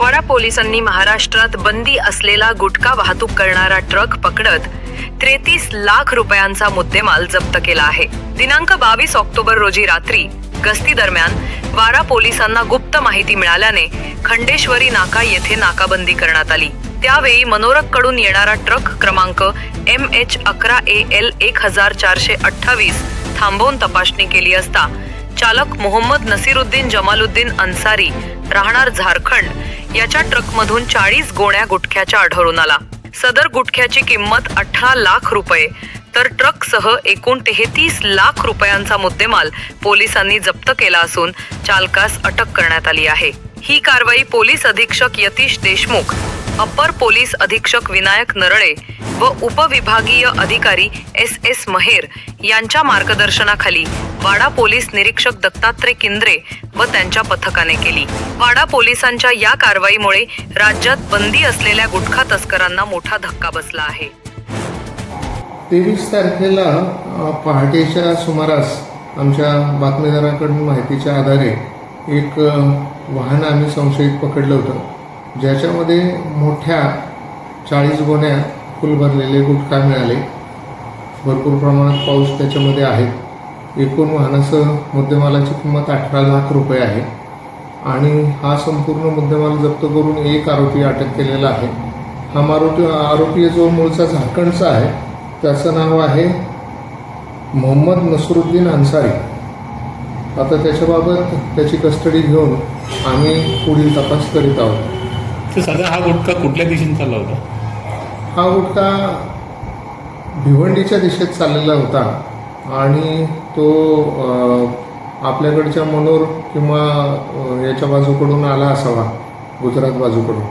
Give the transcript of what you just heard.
वाडा पोलिसांनी महाराष्ट्रात बंदी असलेला गुटखा वाहतूक करणारा ट्रक पकडत त्रेतीस लाख रुपयांचा मुद्देमाल जप्त केला आहे. दिनांक बावीस ऑक्टोबर रोजी रात्री गस्ती दरम्यान वारा पोलिसांना गुप्त माहिती मिळाल्याने खंडेश्वरी नाका येथे नाकाबंदी करण्यात आली. त्यावेळी मनोरककडून येणारा ट्रक क्रमांक एम एच अकरा ए एल एक हजार चारशे अठ्ठावीस थांबवून तपासणी केली असता चालक मोहम्मद नसीरुद्दीन जमालुद्दीन अन्सारी राहणार झारखंड याच्या ट्रकमधून चाळीस गोण्या गुटख्याच्या आढळून आला. सदर गुटख्याची किंमत अठरा लाख रुपये. तर ट्रकसह एकूण तेहतीस लाख रुपयांचा मुद्देमाल पोलिसांनी जप्त केला असून चालकास अटक करण्यात आली आहे. ही कारवाई पोलीस अधीक्षक यतीश देशमुख अप्पर पोलीस अधीक्षक विनायक नरळे व उपविभागीय अधिकारी एस एस महेर यांच्या मार्गदर्शनाखाली वाडा पोलीस निरीक्षक दत्तात्रय किंद्रे व त्यांच्या पथकाने केली. वाडा पोलिसांच्या या कारवाईमुळे राज्यात बंदी असलेल्या गुटखा तस्करांना मोठा धक्का बसला आहे. तेवीस तारखेला पहाटेच्या सुमारास आमच्या बातमीदाराकडून माहितीच्या आधारे एक वाहन आम्ही संशयित पकडलं होतं. ज्याच्यामध्ये मोठ्या चाळीस गोण्या फुल भरलेले गुटखा मिळाले. भरपूर प्रमाणात पाऊस त्याच्यामध्ये आहे. एकूण वाहनासह मुद्देमालाची किंमत अठरा लाख रुपये आहे. आणि हा संपूर्ण मुद्देमाल जप्त करून एक आरोपी अटक केलेला आहे. हा मारोपी आरोपी जो मूळचा झारखंडचा आहे त्याचं नाव आहे मोहम्मद नसरुद्दीन अन्सारी. आता त्याच्याबाबत त्याची कस्टडी घेऊन आम्ही पुढील तपास करीत आहोत. तर साधा हा गुटखा कुठल्या दिशेने चालला होता? हा गुटखा भिवंडीच्या दिशेत चाललेला होता. आणि तो आपल्याकडच्या मनोर किंवा याच्या बाजूकडून आला असावा गुजरात बाजूकडून.